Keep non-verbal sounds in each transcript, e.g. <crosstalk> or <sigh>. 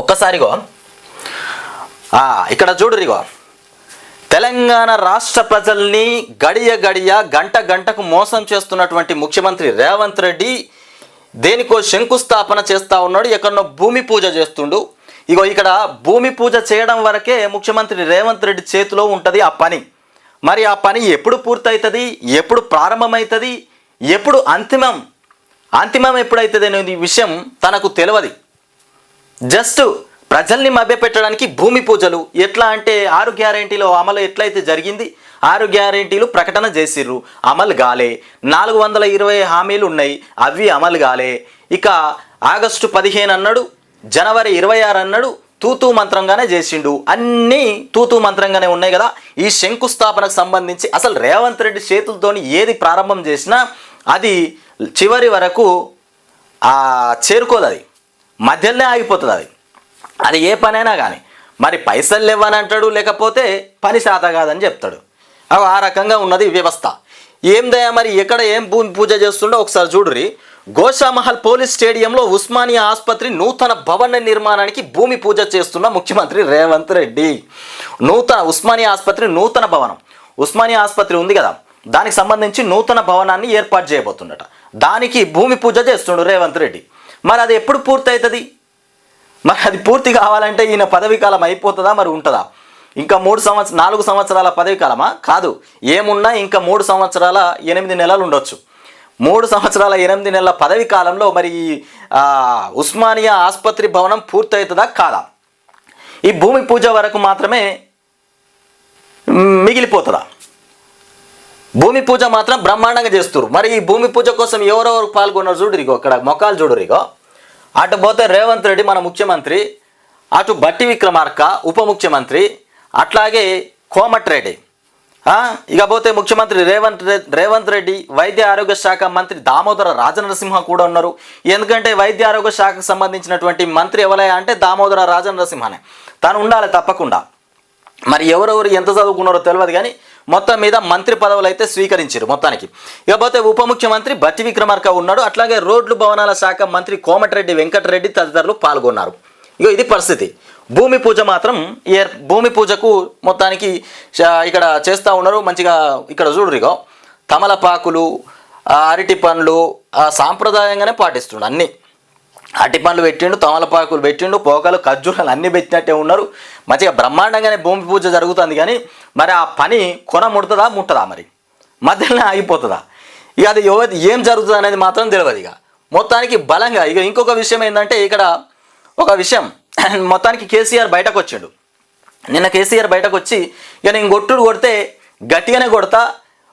ఒక్కసారిగో. ఇక్కడ చూడురిగో. తెలంగాణ రాష్ట్ర ప్రజల్ని గడియ గడియ గంట గంటకు మోసం చేస్తున్నటువంటి ముఖ్యమంత్రి రేవంత్ రెడ్డి దేనికో శంకుస్థాపన చేస్తూ ఉన్నాడు ఎక్కడనో భూమి పూజ చేస్తుండు. ఇగో ఇక్కడ భూమి పూజ చేయడం వరకే ముఖ్యమంత్రి రేవంత్ రెడ్డి చేతిలో ఉంటుంది ఆ పని. మరి ఆ పని ఎప్పుడు పూర్తవుతుంది ఎప్పుడు ప్రారంభమవుతుంది ఎప్పుడు అంతిమం అంతిమం ఎప్పుడైతుంది అనేది విషయం తనకు తెలియదు జస్ట్ ప్రజల్ని మభ్యపెట్టడానికి భూమి పూజలు ఎట్లా అంటే ఆరు గ్యారెంటీలో అమలు ఎట్లయితే జరిగింది ఆరు గ్యారెంటీలు ప్రకటన చేసిర్రు. అమలు కాలే నాలుగు వందల ఇరవై హామీలు ఉన్నాయి. అవి అమలు కాలే ఇక ఆగస్టు పదిహేను అన్నాడు జనవరి ఇరవై ఆరు అన్నాడు తూతూ మంత్రంగానే చేసిండు. అన్నీ తూతూ మంత్రంగానే ఉన్నాయి కదా. ఈ శంకుస్థాపనకు సంబంధించి అసలు రేవంత్ రెడ్డి చేతులతోని ఏది ప్రారంభం చేసినా అది చివరి వరకు చేరుకోదు అది. మధ్యలోనే ఆగిపోతుంది అది. అది ఏ పనైనా కానీ మరి పైసలు లేవని అంటాడు లేకపోతే పని శాత కాదని చెప్తాడు. అవి ఆ రకంగా ఉన్నది వ్యవస్థ. ఏం దయా మరి? ఎక్కడ ఏం భూమి పూజ చేస్తుండో ఒకసారి చూడురి గోషామహల్ పోలీస్ స్టేడియంలో ఉస్మానియా ఆసుపత్రి నూతన భవన నిర్మాణానికి భూమి పూజ చేస్తున్న ముఖ్యమంత్రి రేవంత్ రెడ్డి. నూతన ఉస్మానియా ఆసుపత్రి నూతన భవనం. ఉస్మానియా ఆసుపత్రి ఉంది కదా. దానికి సంబంధించి నూతన భవనాన్ని ఏర్పాటు చేయబోతుండట దానికి భూమి పూజ చేస్తుండు రేవంత్ రెడ్డి. మరి అది ఎప్పుడు పూర్తవుతుంది మరి అది పూర్తి కావాలంటే ఈయన పదవీకాలం అయిపోతుందా? మరి ఉంటుందా? ఇంకా మూడు సంవత్సర నాలుగు సంవత్సరాల పదవీకాలమా కాదు. ఏమున్నా ఇంకా మూడు సంవత్సరాల ఎనిమిది నెలలు ఉండొచ్చు. మూడు సంవత్సరాల ఎనిమిది నెలల పదవి కాలంలో మరి ఈ, ఉస్మానియా ఆసుపత్రి భవనం పూర్తవుతుందా కాదా? ఈ భూమి పూజ వరకు మాత్రమే మిగిలిపోతుందా? భూమి పూజ మాత్రం బ్రహ్మాండంగా చేస్తారు మరి ఈ భూమి పూజ కోసం ఎవరెవరు పాల్గొన్నారు చూడు ఇగో ఇక్కడ మొక్కలు చూడరిగో ఇగో. అటు పోతే రేవంత్ రెడ్డి మన ముఖ్యమంత్రి అటు బట్టి విక్రమార్క ఉప ముఖ్యమంత్రి అట్లాగే కోమటిరెడ్డి. ఆ, ఇక పోతే ముఖ్యమంత్రి రేవంత్ రెడ్డి రేవంత్ రెడ్డి వైద్య ఆరోగ్య శాఖ మంత్రి దామోదర రాజనరసింహ కూడా ఉన్నారు. ఎందుకంటే వైద్య ఆరోగ్య శాఖకు సంబంధించినటువంటి మంత్రి ఎవరయ్యా అంటే దామోదర రాజనరసింహనే. తను ఉండాలి తప్పకుండా. మరి ఎవరెవరు ఎంత చదువుకున్నారో తెలియదు కానీ మొత్తం మీద మంత్రి పదవులు అయితే స్వీకరించారు మొత్తానికి. ఇకపోతే ఉప ముఖ్యమంత్రి బట్టి విక్రమార్క ఉన్నాడు. అట్లాగే రోడ్లు భవనాల శాఖ మంత్రి కోమటిరెడ్డి వెంకటరెడ్డి తదితరులు పాల్గొన్నారు. ఇగో ఇది పరిస్థితి. భూమి పూజ మాత్రం ఏ భూమి పూజకు మొత్తానికి ఇక్కడ చేస్తూ ఉన్నారు. మంచిగా ఇక్కడ చూడు ఇగో. తమలపాకులు అరటి పండ్లు సాంప్రదాయంగానే పాటిస్తున్నాడు అన్నీ. అట్టి పండ్లు పెట్టిండు తమలపాకులు పెట్టిండు పోకలు ఖర్జూరాలు అన్నీ పెట్టినట్టే ఉన్నారు. మంచిగా బ్రహ్మాండంగానే భూమి పూజ జరుగుతుంది కానీ మరి ఆ పని కొన ముడుతుందా ముట్టదా మరి? మధ్యలోనే ఆగిపోతుందా? ఇక అది ఎవరి ఏం జరుగుతుంది అనేది మాత్రం తెలియదు ఇక. మొత్తానికి బలంగా ఇక ఇంకొక విషయం ఏంటంటే ఇక్కడ ఒక విషయం. <clears throat> మొత్తానికి కేసీఆర్ బయటకు వచ్చాడు. నిన్న కేసీఆర్ బయటకు వచ్చి ఇక నేను కొట్టుడు కొడితే గట్టిగానే కొడతా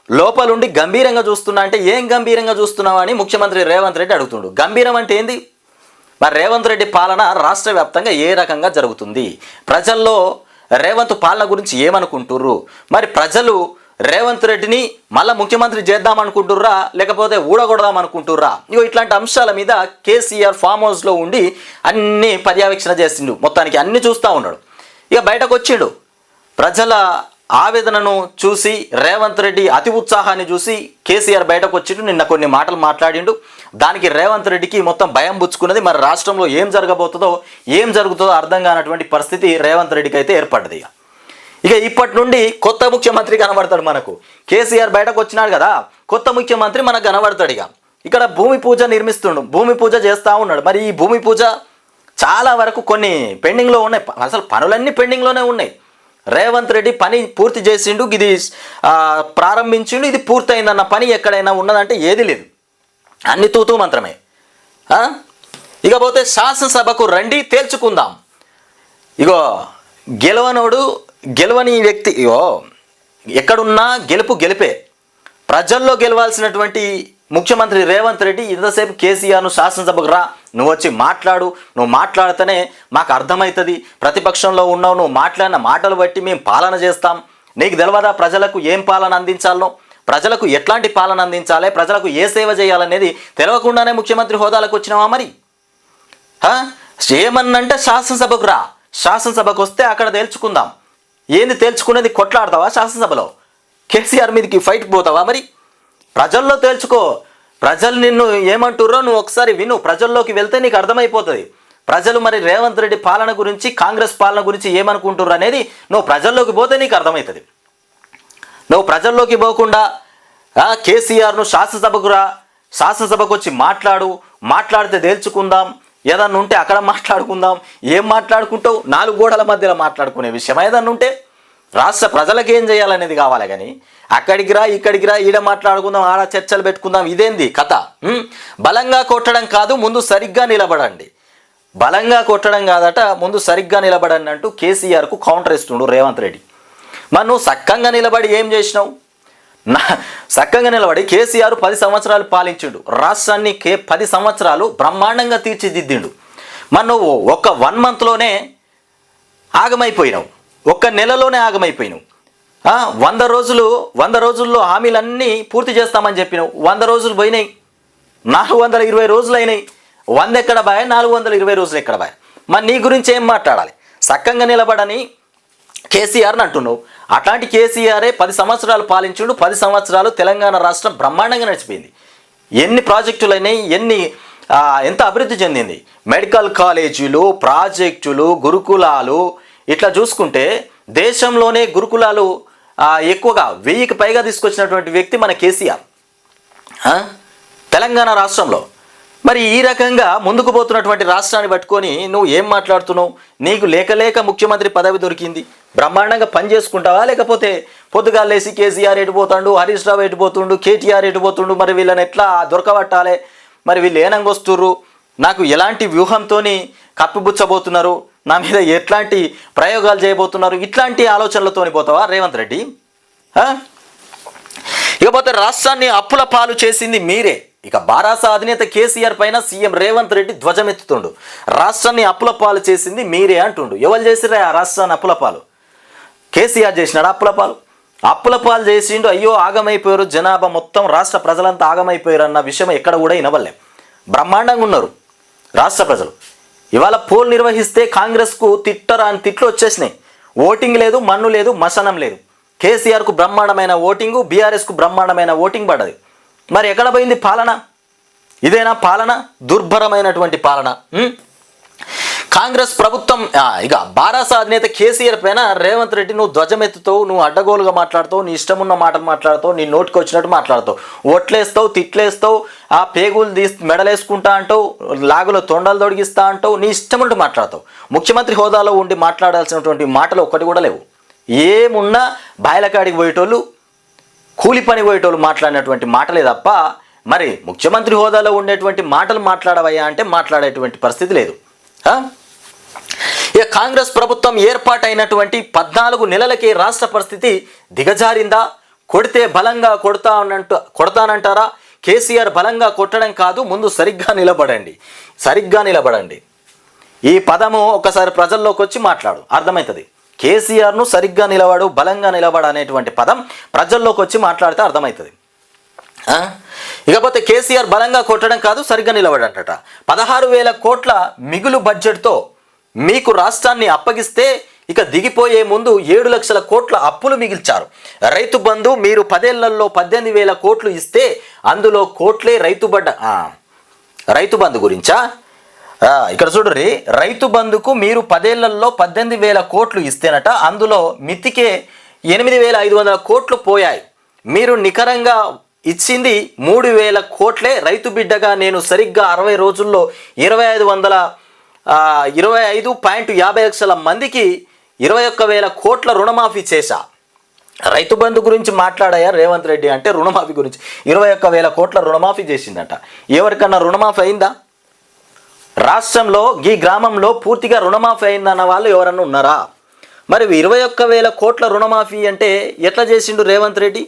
లోపలుండి గంభీరంగా చూస్తున్నా అంటే ఏం గంభీరంగా చూస్తున్నావని అని ముఖ్యమంత్రి రేవంత్ రెడ్డి అడుగుతుండు. గంభీరం అంటే ఏంది? మరి రేవంత్ రెడ్డి పాలన రాష్ట్ర వ్యాప్తంగా ఏ రకంగా జరుగుతుంది? ప్రజల్లో రేవంత్ పాలన గురించి ఏమనుకుంటుర్రు? మరి ప్రజలు రేవంత్ రెడ్డిని మళ్ళీ ముఖ్యమంత్రి చేద్దాం అనుకుంటుర్రా లేకపోతే ఊడగొడదాం అనుకుంటుర్రా ఇగో ఇట్లాంటి అంశాల మీద కేసీఆర్ ఫామ్ హౌస్లో ఉండి అన్ని పర్యవేక్షణ చేసిండు. మొత్తానికి అన్ని చూస్తూ ఉన్నాడు. ఇక బయటకు వచ్చిండు ప్రజల ఆవేదనను చూసి రేవంత్ రెడ్డి అతి ఉత్సాహాన్ని చూసి కేసీఆర్ బయటకు వచ్చిండు నిన్న కొన్ని మాటలు మాట్లాడిండు. దానికి రేవంత్ రెడ్డికి మొత్తం భయం పుచ్చుకున్నది మరి రాష్ట్రంలో ఏం జరగబోతుందో ఏం జరుగుతుందో అర్థం కానటువంటి పరిస్థితి రేవంత్ రెడ్డికి అయితే ఏర్పడ్డది ఇక. ఇక ఇప్పటి నుండి కొత్త ముఖ్యమంత్రి కనబడతాడు మనకు. కేసీఆర్ బయటకు వచ్చినాడు కదా కొత్త ముఖ్యమంత్రి మనకు కనబడతాడు ఇక. ఇక్కడ భూమి పూజ నిర్మిస్తుండు భూమి పూజ చేస్తూ ఉన్నాడు. మరి ఈ భూమి పూజ చాలా వరకు కొన్ని పెండింగ్లో ఉన్నాయి. అసలు పనులన్నీ పెండింగ్లోనే ఉన్నాయి. రేవంత్ రెడ్డి పని పూర్తి చేసిండు ఇది ప్రారంభించిండు ఇది పూర్తయిందన్న పని ఎక్కడైనా ఉన్నదంటే ఏది లేదు. అన్ని తూతూ మంత్రమే. ఇకపోతే శాసనసభకు రండి తేల్చుకుందాం. ఇగో గెలవనోడు గెలవని వ్యక్తి ఇగో ఎక్కడున్నా గెలుపు గెలిపే. ప్రజల్లో గెలవాల్సినటువంటి ముఖ్యమంత్రి రేవంత్ రెడ్డి ఇంతసేపు కేసీఆర్ను శాసనసభకు రా నువ్వు వచ్చి మాట్లాడు నువ్వు మాట్లాడితేనే మాకు అర్థమవుతుంది ప్రతిపక్షంలో ఉన్నావు నువ్వు మాట్లాడిన మాటలు బట్టి మేము పాలన చేస్తాం. నీకు తెలియదా ప్రజలకు ఏం పాలన అందించాలనో ప్రజలకు ఎట్లాంటి పాలన అందించాలి? ప్రజలకు ఏ సేవ చేయాలనేది తెలవకుండానే ముఖ్యమంత్రి హోదాలకు వచ్చినావా మరి? ఏమన్నంటే శాసనసభకు రా. శాసనసభకు వస్తే అక్కడ తేల్చుకుందాం. ఏంది తేల్చుకునేది కొట్లాడతావా శాసనసభలో? కేసీఆర్ మీదకి ఫైట్ పోతావా మరి? ప్రజల్లో తేల్చుకో. ప్రజలు నిన్ను ఏమంటుర్రో నువ్వు ఒకసారి విను. ప్రజల్లోకి వెళ్తే నీకు అర్థమైపోతుంది. ప్రజలు మరి రేవంత్ రెడ్డి పాలన గురించి కాంగ్రెస్ పాలన గురించి ఏమనుకుంటుర్రు అనేది నువ్వు ప్రజల్లోకి పోతే నీకు అర్థమవుతుంది నువ్వు ప్రజల్లోకి పోకుండా కేసీఆర్ను శాసనసభకు రా శాసనసభకు వచ్చి మాట్లాడు మాట్లాడితే తేల్చుకుందాం ఏదన్నా ఉంటే అక్కడ మాట్లాడుకుందాం ఏం మాట్లాడుకుంటావు నాలుగు గోడల మధ్యలో మాట్లాడుకునే విషయం. ఏదన్నా ఉంటే రాష్ట్ర ప్రజలకు ఏం చేయాలనేది కావాలి కానీ అక్కడికి రా ఇక్కడికి రా ఈడ మాట్లాడుకుందాం ఆడ చర్చలు పెట్టుకుందాం ఇదేంది కథ? బలంగా కొట్టడం కాదు ముందు సరిగ్గా నిలబడండి. బలంగా కొట్టడం కాదట ముందు సరిగ్గా నిలబడండి అంటూ కేసీఆర్కు కౌంటర్ ఇస్తుండు రేవంత్ రెడ్డి. మరి నువ్వు సక్కంగా నిలబడి ఏం చేసినావు? నా సక్కంగా నిలబడి కేసీఆర్ పది సంవత్సరాలు పాలించిండు. రాష్ట్రాన్ని కే పది సంవత్సరాలు బ్రహ్మాండంగా తీర్చిదిద్దిండు. మరి నువ్వు ఒక వన్ మంత్లోనే ఆగమైపోయినావు. ఒక్క నెలలోనే ఆగమైపోయినావు. వంద రోజులు వంద రోజుల్లో హామీలన్నీ పూర్తి చేస్తామని చెప్పినావు. వంద రోజులు పోయినాయి. నాలుగు వందల ఇరవై రోజులు అయినాయి. వంద ఎక్కడ బాయ్? నాలుగు వందల ఇరవై రోజులు ఎక్కడ బాయ్? మరి నీ గురించి ఏం మాట్లాడాలి? సక్కంగా నిలబడని కేసీఆర్ని అంటున్నావు. అట్లాంటి కేసీఆరే పది సంవత్సరాలు పాలించుడు పది సంవత్సరాలు తెలంగాణ రాష్ట్రం బ్రహ్మాండంగా నడిచిపోయింది. ఎన్ని ప్రాజెక్టులు అయినాయి ఎన్ని ఎంత అభివృద్ధి చెందింది. మెడికల్ కాలేజీలు ప్రాజెక్టులు గురుకులాలు ఇట్లా చూసుకుంటే దేశంలోనే గురుకులాలు ఎక్కువగా వెయ్యికి పైగా తీసుకొచ్చినటువంటి వ్యక్తి మన కేసీఆర్. తెలంగాణ రాష్ట్రంలో. మరి ఈ రకంగా ముందుకు పోతున్నటువంటి రాష్ట్రాన్ని పట్టుకొని నువ్వు ఏం మాట్లాడుతున్నావు? నీకు లేక లేక ముఖ్యమంత్రి పదవి దొరికింది. బ్రహ్మాండంగా పని చేసుకుంటావా? లేకపోతే పొద్దుగా లేసి కేసీఆర్ ఎటుపోతాడు హరీష్ రావు ఎటుపోతుండు కేటీఆర్ ఎటుపోతుండు మరి వీళ్ళని ఎట్లా దొరకబట్టాలి? మరి వీళ్ళు ఏనంగా వస్తుర్రు? నాకు ఎలాంటి వ్యూహంతో కప్పిపుచ్చబోతున్నారు? నా మీద ఎట్లాంటి ప్రయోగాలు చేయబోతున్నారు? ఇట్లాంటి ఆలోచనలతోని పోతావా రేవంత్ రెడ్డి? ఇకపోతే రాష్ట్రాన్ని అప్పుల పాలు చేసింది మీరే. ఇక బారాస అధినేత కేసీఆర్ పైన సీఎం రేవంత్ రెడ్డి ధ్వజమెత్తుతుండు. రాష్ట్రాన్ని అప్పుల పాలు చేసింది మీరే అంటుండు. ఎవరు చేసిరా ఆ రాష్ట్రాన్ని అప్పుల పాలు? కేసీఆర్ చేసినాడు అప్పుల పాలు. అప్పుల పాలు చేసిండు అయ్యో ఆగమైపోయారు జనాభా మొత్తం రాష్ట్ర ప్రజలంతా ఆగమైపోయారు అన్న విషయం ఎక్కడ కూడా వినవలేం బ్రహ్మాండంగా ఉన్నారు రాష్ట్ర ప్రజలు. ఇవాళ పోల్ నిర్వహిస్తే కాంగ్రెస్కు తిట్టరా అని తిట్లు వచ్చేసినాయి. ఓటింగ్ లేదు మన్ను లేదు మసనం లేదు. కేసీఆర్కు బ్రహ్మాండమైన ఓటింగు బీఆర్ఎస్కు బ్రహ్మాండమైన ఓటింగ్ పడ్డది. మరి ఎక్కడ పోయింది పాలన? ఇదేనా పాలన? దుర్భరమైనటువంటి పాలన కాంగ్రెస్ ప్రభుత్వం ఇక బారాస అధినేత కేసీఆర్ పైన రేవంత్ రెడ్డి నువ్వు ధ్వజమెత్తుతావు నువ్వు అడ్డగోలుగా మాట్లాడుతావు నీ ఇష్టం ఉన్న మాటలు మాట్లాడుతావు నీ నోటికి వచ్చినట్టు మాట్లాడతావు ఒట్లేస్తావు తిట్లేస్తావు ఆ పేగులు తీసి మెడలేసుకుంటా అంటావు లాగులో తొండలు తొడిగిస్తా అంటావు నీ ఇష్టం ఉంటూ మాట్లాడతావు. ముఖ్యమంత్రి హోదాలో ఉండి మాట్లాడాల్సినటువంటి మాటలు ఒక్కటి కూడా లేవు. ఏమున్నా బాయలకాడికి పోయేటోళ్ళు కూలి పని పోయేటోళ్ళు మాట్లాడినటువంటి మాటలే తప్ప మరి ముఖ్యమంత్రి హోదాలో ఉండేటువంటి మాటలు మాట్లాడవయ్యా అంటే మాట్లాడేటువంటి పరిస్థితి లేదు. ఇక కాంగ్రెస్ ప్రభుత్వం ఏర్పాటైనటువంటి పద్నాలుగు నెలలకే రాష్ట్ర పరిస్థితి దిగజారిందా? కొడితే బలంగా కొడతా అనంట కొడతానంటారా? కేసీఆర్ బలంగా కొట్టడం కాదు ముందు సరిగ్గా నిలబడండి. సరిగ్గా నిలబడండి. ఈ పదము ఒకసారి ప్రజల్లోకి వచ్చి మాట్లాడు. అర్థమవుతుంది కేసీఆర్ను సరిగ్గా నిలబడు బలంగా నిలబడు అనేటువంటి పదం ప్రజల్లోకి వచ్చి మాట్లాడితే అర్థమవుతుంది ఇకపోతే కేసీఆర్ బలంగా కొట్టడం కాదు సరిగ్గా నిలబడంటట. పదహారు వేల కోట్ల మిగులు బడ్జెట్తో మీకు రాష్ట్రాన్ని అప్పగిస్తే ఇక దిగిపోయే ముందు ఏడు లక్షల కోట్ల అప్పులు మిగిల్చారు. రైతు బంధు మీరు పదేళ్ళలో పద్దెనిమిది వేల కోట్లు ఇస్తే అందులో కోట్లే రైతు బడ్డ రైతు బంధు గురించా? ఇక్కడ చూడరి రైతు బంధుకు మీరు పదేళ్ళలో పద్దెనిమిది వేల కోట్లు ఇస్తేనట అందులో మితికే ఎనిమిది వేల ఐదు వందల కోట్లు పోయాయి. మీరు నికరంగా ఇచ్చింది మూడు వేల కోట్లే రైతు బిడ్డగా నేను సరిగ్గా అరవై రోజుల్లో ఇరవై ఐదు వందల ఇరవై ఐదు పాయింట్ యాభై లక్షల మందికి ఇరవై ఒక్క వేల కోట్ల రుణమాఫీ చేశా. రైతు బంధు గురించి మాట్లాడాయా రేవంత్ రెడ్డి అంటే రుణమాఫీ గురించి? ఇరవై ఒక్క వేల కోట్ల రుణమాఫీ చేసిందట. ఎవరికన్నా రుణమాఫీ అయిందా? రాష్ట్రంలో ఈ గ్రామంలో పూర్తిగా రుణమాఫీ అయిందన్న వాళ్ళు ఎవరన్నా ఉన్నారా? మరి ఇరవై ఒక్క వేల కోట్ల రుణమాఫీ అంటే ఎట్లా చేసిండు రేవంత్ రెడ్డి?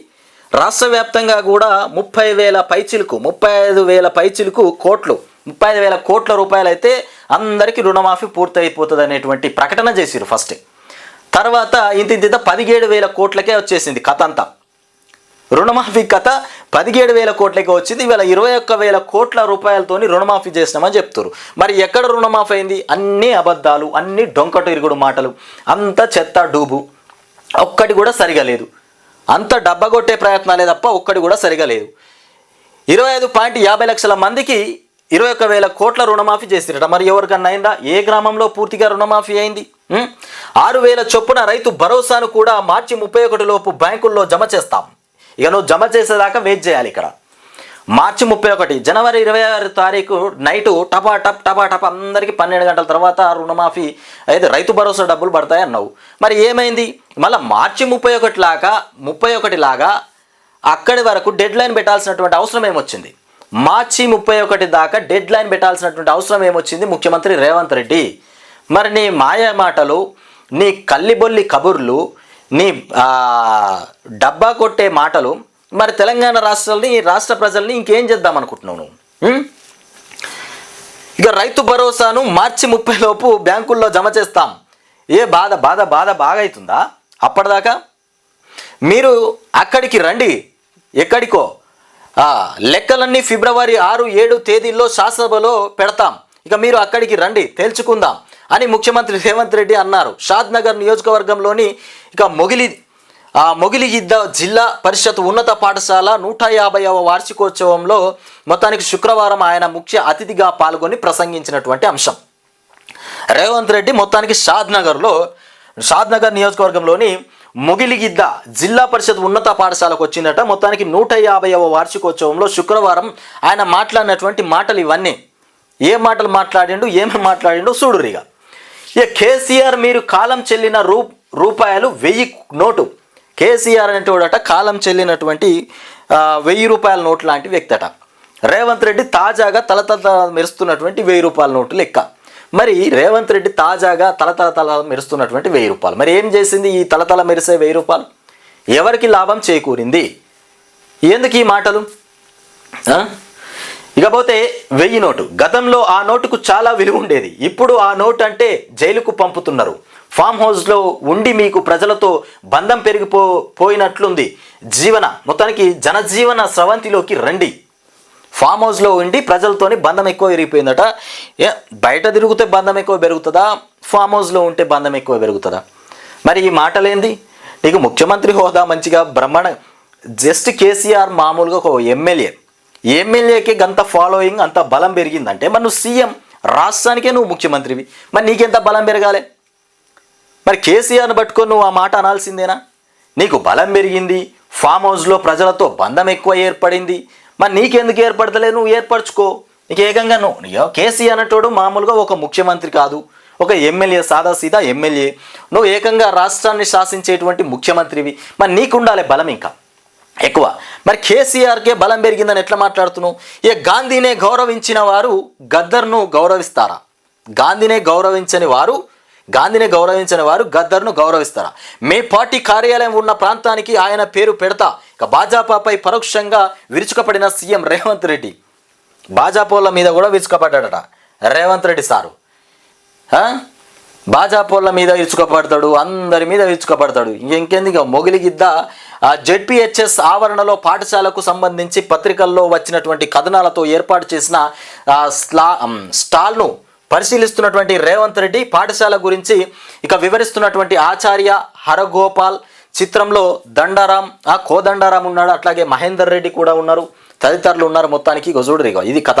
రాష్ట్ర వ్యాప్తంగా కూడా ముప్పై వేల పైచిలకు ముప్పై ఐదు వేల పైచిలకు కోట్లు ముప్పై ఐదు వేల కోట్ల రూపాయలు అయితే అందరికీ రుణమాఫీ పూర్తయిపోతుంది అనేటువంటి ప్రకటన చేసిరు ఫస్ట్. తర్వాత ఇంత ఇంత పదిహేడు వేల కోట్లకే వచ్చేసింది కథ అంతా. రుణమాఫీ కథ పదిహేడు వేల కోట్లకి వచ్చింది. ఇవాళ ఇరవై ఒక్క వేల కోట్ల రూపాయలతోని రుణమాఫీ చేసినామని చెప్తారు మరి ఎక్కడ రుణమాఫీ అయింది? అన్ని అబద్ధాలు అన్ని డొంకట ఇరుగుడు మాటలు. అంత చెత్త డూబు. ఒక్కటి కూడా సరిగా లేదు. అంత డబ్బగొట్టే ప్రయత్నాలే తప్ప ఒక్కటి కూడా సరిగా లేదు. ఇరవై ఐదు పాయింట్ యాభై లక్షల మందికి ఇరవై ఒక్క వేల కోట్ల రుణమాఫీ చేసిరట. మరి ఎవరికన్నా అయిందా? ఏ గ్రామంలో పూర్తిగా రుణమాఫీ అయింది? ఆరు వేల చొప్పున రైతు భరోసాను కూడా మార్చి ముప్పై ఒకటి లోపు బ్యాంకుల్లో జమ చేస్తాం. ఇక నువ్వు జమ చేసేదాకా వెయిట్ చేయాలి ఇక్కడ. మార్చి ముప్పై ఒకటి జనవరి ఇరవై ఆరు తారీఖు నైటు టపా టప్ టపా టప్ అందరికీ పన్నెండు గంటల తర్వాత రుణమాఫీ అయితే రైతు భరోసా డబ్బులు పడతాయి అన్నావు. మరి ఏమైంది? మళ్ళీ మార్చి ముప్పై ఒకటి లాగా ముప్పై ఒకటి లాగా అక్కడి వరకు డెడ్ లైన్ పెట్టాల్సినటువంటి అవసరం ఏమొచ్చింది? మార్చి ముప్పై ఒకటి దాకా డెడ్ లైన్ పెట్టాల్సినటువంటి అవసరం ఏమొచ్చింది? ముఖ్యమంత్రి రేవంత్ రెడ్డి. మరి నీ మాయ మాటలు నీ కల్లిబొల్లి కబుర్లు నీ డబ్బా కొట్టే మాటలు మరి తెలంగాణ రాష్ట్రాలని రాష్ట్ర ప్రజల్ని ఇంకేం చేద్దాం అనుకుంటున్నావు నువ్వు ఇక రైతు భరోసాను మార్చి ముప్పై లోపు బ్యాంకుల్లో జమ చేస్తాం. ఏ బాధ బాధ బాధ బాగా అవుతుందా అప్పటిదాకా? మీరు అక్కడికి రండి. ఎక్కడికో? లెక్కలన్నీ ఫిబ్రవరి ఆరు ఏడు తేదీల్లో శాసనసభలో పెడతాం. ఇక మీరు అక్కడికి రండి తేల్చుకుందాం అని ముఖ్యమంత్రి రేవంత్ రెడ్డి అన్నారు. షాద్నగర్ నియోజకవర్గంలోని ఇక మొగిలి ఆ మొగిలిగిద్ద జిల్లా పరిషత్ ఉన్నత పాఠశాల నూట యాభైవ వార్షికోత్సవంలో మొత్తానికి శుక్రవారం ఆయన ముఖ్య అతిథిగా పాల్గొని ప్రసంగించినటువంటి అంశం. రేవంత్ రెడ్డి మొత్తానికి షాద్నగర్లో షాద్నగర్ నియోజకవర్గంలోని ముగిలిగిద్ద జిల్లా పరిషత్ ఉన్నత పాఠశాలకు వచ్చిందట. మొత్తానికి నూట యాభైవ వార్షికోత్సవంలో శుక్రవారం ఆయన మాట్లాడినటువంటి మాటలు ఇవన్నీ. ఏ మాటలు మాట్లాడిండు ఏమి మాట్లాడిండు చూడురిగా ఇక. కేసీఆర్ మీరు కాలం చెల్లిన రూ రూపాయలు వెయ్యి నోటు. కేసీఆర్ అనేటోడట కాలం చెల్లినటువంటి వెయ్యి రూపాయల నోటు లాంటి వ్యక్తి అట రేవంత్ రెడ్డి తాజాగా తలతల మెరుస్తున్నటువంటి వెయ్యి రూపాయల నోటు లెక్క. మరి రేవంత్ రెడ్డి తాజాగా తలతల తల మెరుస్తున్నటువంటి వెయ్యి రూపాయలు. మరి ఏం చేసింది ఈ తలతల మెరిసే వెయ్యి రూపాయలు? ఎవరికి లాభం చేకూరింది? ఎందుకు ఈ మాటలు? ఇకపోతే వెయ్యి నోటు. గతంలో ఆ నోటుకు చాలా విలువ ఉండేది. ఇప్పుడు ఆ నోటు అంటే జైలుకు పంపుతున్నారు. ఫామ్ హౌస్లో ఉండి మీకు ప్రజలతో బంధం పెరిగిపో పోయినట్లుంది. జీవన మొత్తానికి జనజీవన స్రవంతిలోకి రండి. ఫామ్ హౌస్లో ఉండి ప్రజలతోని బంధం ఎక్కువ పెరిగిపోయిందట. ఏ బయట తిరిగితే బంధం ఎక్కువ పెరుగుతుందా? ఫామ్ హౌస్లో ఉంటే బంధం ఎక్కువ పెరుగుతుందా? మరి ఈ మాటలేంది? నీకు ముఖ్యమంత్రి హోదా మంచిగా బ్రహ్మణ జస్ట్ కేసీఆర్ మామూలుగా ఒక ఎమ్మెల్యే. ఎమ్మెల్యేకి అంత ఫాలోయింగ్ అంత బలం పెరిగిందంటే మరి నువ్వు సీఎం. రాష్ట్రానికే నువ్వు ముఖ్యమంత్రివి. మరి నీకెంత బలం పెరగాలి? మరి కేసీఆర్ని పట్టుకొని నువ్వు ఆ మాట అనాల్సిందేనా? నీకు బలం పెరిగింది ఫామ్ హౌస్లో ప్రజలతో బంధం ఎక్కువ ఏర్పడింది మరి నీకెందుకు ఏర్పడతలే నువ్వు ఏర్పరచుకో. నీకు ఏకంగా నువ్వు కేసీ కేసీఆర్ అనేటోడు మామూలుగా ఒక ముఖ్యమంత్రి కాదు. ఒక ఎమ్మెల్యే సాదా సీదా ఎమ్మెల్యే. నువ్వు ఏకంగా రాష్ట్రాన్ని శాసించేటువంటి ముఖ్యమంత్రివి. మరి నీకుండాలి బలం ఇంకా. ఎక్కువ. మరి కేసీఆర్కే బలం పెరిగిందని ఎట్లా మాట్లాడుతున్నావు? ఏ గాంధీనే గౌరవించిన వారు గద్దర్ను గౌరవిస్తారా? గాంధీనే గౌరవించని వారు గాంధీని గౌరవించిన వారు గద్దర్ను గౌరవిస్తారా? మీ పార్టీ కార్యాలయం ఉన్న ప్రాంతానికి ఆయన పేరు పెడతా. భాజపాపై పరోక్షంగా విరుచుకపడిన సీఎం రేవంత్ రెడ్డి. భాజపాల మీద కూడా విరుచుకపడ్డాడట. రేవంత్ రెడ్డి సారు. భాజపాల మీద విరుచుకపడతాడు అందరి మీద విరుచుకపడతాడు. ఇంకెందుకు? మొగిలిగిద్ద. ఆ జెడ్పిహెచ్ఎస్ ఆవరణలో పాఠశాలకు సంబంధించి పత్రికల్లో వచ్చినటువంటి కథనాలతో ఏర్పాటు చేసిన ఆ స్లా స్టాల్ను పరిశీలిస్తున్నటువంటి రేవంత్ రెడ్డి పాఠశాల గురించి ఇక వివరిస్తున్నటువంటి ఆచార్య హరగోపాల్ చిత్రంలో దండారాం ఆ కోదండారాం ఉన్నాడు. అట్లాగే మహేందర్ రెడ్డి కూడా ఉన్నారు. తదితరులు ఉన్నారు మొత్తానికి. గజుడు చూడరు ఇది కథ.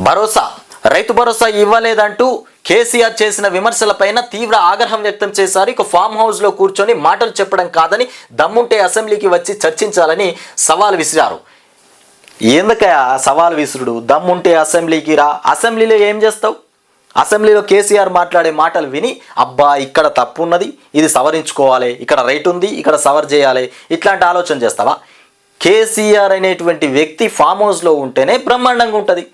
భరోసా. రైతు భరోసా ఇవ్వలేదంటూ కేసీఆర్ చేసిన విమర్శలపైన తీవ్ర ఆగ్రహం వ్యక్తం చేశారు. ఇక ఫామ్ హౌస్లో కూర్చొని మాటలు చెప్పడం కాదని దమ్ముంటే అసెంబ్లీకి వచ్చి చర్చించాలని సవాల్ విసిరారు. ఎందుకయ్య ఆ సవాల్ విసురుడు? దమ్ముంటే అసెంబ్లీకి రా. అసెంబ్లీలో ఏం చేస్తావు? అసెంబ్లీలో కేసీఆర్ మాట్లాడే మాటలు విని అబ్బా ఇక్కడ తప్పు ఉన్నది ఇది సవరించుకోవాలి ఇక్కడ రైట్ ఉంది ఇక్కడ సవర్ చేయాలి ఇట్లాంటి ఆలోచన చేస్తావా? కేసీఆర్ అనేటువంటి వ్యక్తి ఫామ్ హౌస్లో ఉంటేనే బ్రహ్మాండంగా ఉంటుంది.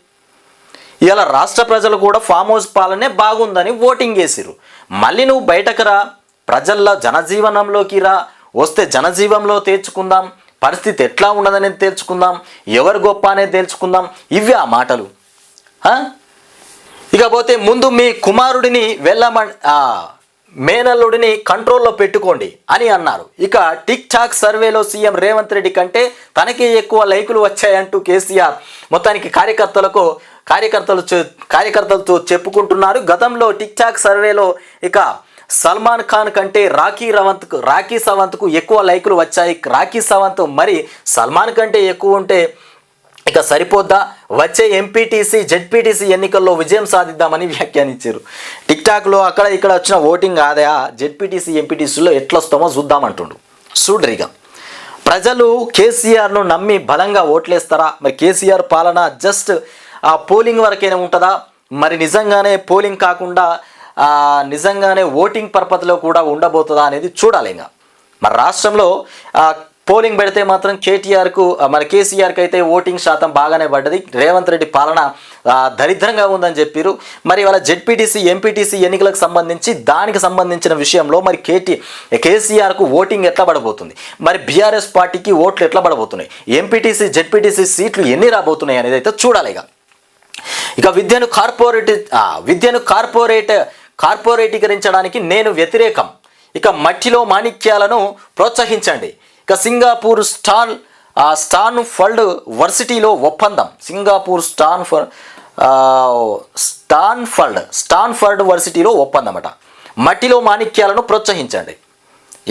ఇలా రాష్ట్ర ప్రజలు కూడా ఫామ్ హౌస్ పాలనే బాగుందని ఓటింగ్ వేసిరు మళ్ళీ నువ్వు బయటకు రా ప్రజల్లో జనజీవనంలోకి రా వస్తే జనజీవంలో తేల్చుకుందాం పరిస్థితి ఎట్లా ఉన్నదని తేల్చుకుందాం ఎవరు గొప్ప అనేది తేల్చుకుందాం ఇవే ఆ మాటలు. ఇకపోతే ముందు మీ కుమారుడిని వెళ్ళమ మేనల్లుడిని కంట్రోల్లో పెట్టుకోండి అని అన్నారు. ఇక టిక్ టాక్ సర్వేలో సీఎం రేవంత్ రెడ్డి కంటే తనకే ఎక్కువ లైకులు వచ్చాయంటూ కేసీఆర్ మొత్తానికి కార్యకర్తలకు కార్యకర్తలు కార్యకర్తలతో చెప్పుకుంటున్నారు. గతంలో టిక్ టాక్ సర్వేలో ఇక సల్మాన్ ఖాన్ కంటే రాఖీ రవంత్కు రాఖీ సవంత్కు ఎక్కువ లైకులు వచ్చాయి. రాఖీ సవంత్ మరి సల్మాన్ కంటే ఎక్కువ ఉంటే ఇక సరిపోద్దా? వచ్చే ఎంపీటీసీ జెడ్పీటీసీ ఎన్నికల్లో విజయం సాధిద్దామని వ్యాఖ్యానించారు. టిక్ టాక్లో అక్కడ ఇక్కడ వచ్చిన ఓటింగ్ ఆదా జెడ్పీటీసీ ఎంపీటీసీలో ఎట్లొస్తామో చూద్దామంటుండు. చూడరిగా ప్రజలు కేసీఆర్ను నమ్మి బలంగా ఓట్లేస్తారా? మరి కేసీఆర్ పాలన జస్ట్ ఆ పోలింగ్ వరకైనా ఉంటుందా? మరి నిజంగానే పోలింగ్ కాకుండా నిజంగానే ఓటింగ్ పర్పత్లో కూడా ఉండబోతుందా అనేది చూడాలి ఇంకా. మరి రాష్ట్రంలో పోలింగ్ పెడితే మాత్రం కేటీఆర్కు మన మరి కేసీఆర్కి అయితే ఓటింగ్ శాతం బాగానే పడ్డది. రేవంత్ రెడ్డి పాలన దరిద్రంగా ఉందని చెప్పారు మరి వాళ్ళ జెడ్పీటీసీ ఎంపీటీసీ ఎన్నికలకు సంబంధించి దానికి సంబంధించిన విషయంలో మరి కేటీ కేసీఆర్కు ఓటింగ్ ఎట్లా పడబోతుంది? మరి బీఆర్ఎస్ పార్టీకి ఓట్లు ఎట్లా పడబోతున్నాయి? ఎంపీటీసీ జెడ్పీటీసీ సీట్లు ఎన్ని రాబోతున్నాయి అనేది అయితే చూడాలి ఇక. ఇక విద్యను కార్పొరేట్ విద్యను కార్పొరేట్ కార్పొరేటీకరించడానికి నేను వ్యతిరేకం. ఇక మట్టిలో మాణిక్యాలను ప్రోత్సహించండి. ఇక సింగాపూర్ స్టాన్ స్టాన్ ఫల్డ్ వర్సిటీలో ఒప్పందం. సింగాపూర్ స్టాన్ స్టాన్ఫర్డ్ స్టాన్ఫర్డ్ వర్సిటీలో ఒప్పందం అట మట్టిలో మాణిక్యాలను ప్రోత్సహించండి.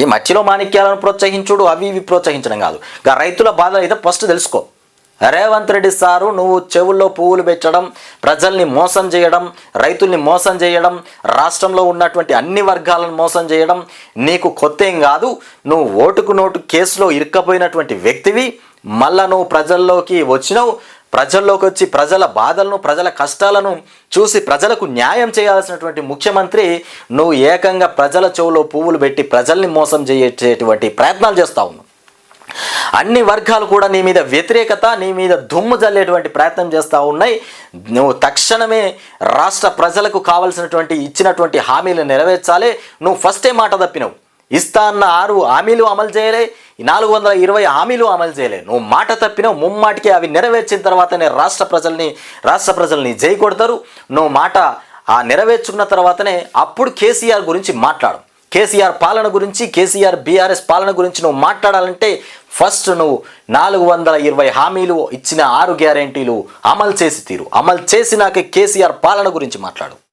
ఈ మట్టిలో మాణిక్యాలను ప్రోత్సహించుడు అవి ఇవి ప్రోత్సహించడం కాదు. ఇక రైతుల బాధలు అయితే ఫస్ట్ తెలుసుకో. రేవంత్ రెడ్డి సారు నువ్వు చెవుల్లో పువ్వులు పెట్టడం ప్రజల్ని మోసం చేయడం రైతుల్ని మోసం చేయడం రాష్ట్రంలో ఉన్నటువంటి అన్ని వర్గాలను మోసం చేయడం నీకు కొత్త ఏం కాదు. నువ్వు ఓటుకు నోటు కేసులో ఇరుక్కపోయినటువంటి వ్యక్తివి. మళ్ళా నువ్వు ప్రజల్లోకి వచ్చినావు. ప్రజల్లోకి వచ్చి ప్రజల బాధలను ప్రజల కష్టాలను చూసి ప్రజలకు న్యాయం చేయాల్సినటువంటి ముఖ్యమంత్రి నువ్వు ఏకంగా ప్రజల చెవులో పువ్వులు పెట్టి ప్రజల్ని మోసం చేసేటువంటి ప్రయత్నాలు చేస్తావు అన్ని వర్గాలు కూడా నీ మీద వ్యతిరేకత నీ మీద దుమ్ము జల్లేటువంటి ప్రయత్నం చేస్తూ ఉన్నాయి. నువ్వు తక్షణమే రాష్ట్ర ప్రజలకు కావలసినటువంటి ఇచ్చినటువంటి హామీలు నెరవేర్చాలి. నువ్వు ఫస్టే మాట తప్పినవు. ఇస్తా అన్న ఆరు హామీలు అమలు చేయలే. నాలుగు వందల ఇరవై హామీలు అమలు చేయలే. నువ్వు మాట తప్పినవు. ముమ్మాటికి అవి నెరవేర్చిన తర్వాతనే రాష్ట్ర ప్రజల్ని రాష్ట్ర ప్రజల్ని జై కొడతారు. నువ్వు మాట ఆ నెరవేర్చుకున్న తర్వాతనే అప్పుడు కేసీఆర్ గురించి మాట్లాడు. కేసీఆర్ పాలన గురించి కేసీఆర్ బీఆర్ఎస్ పాలన గురించి నువ్వు మాట్లాడాలంటే ఫస్ట్ నువ్వు నాలుగు వందల ఇరవై హామీలు ఇచ్చిన ఆరు గ్యారెంటీలు అమలు చేసి తీరు. అమలు చేసినాకే కేసీఆర్ పాలన గురించి మాట్లాడు.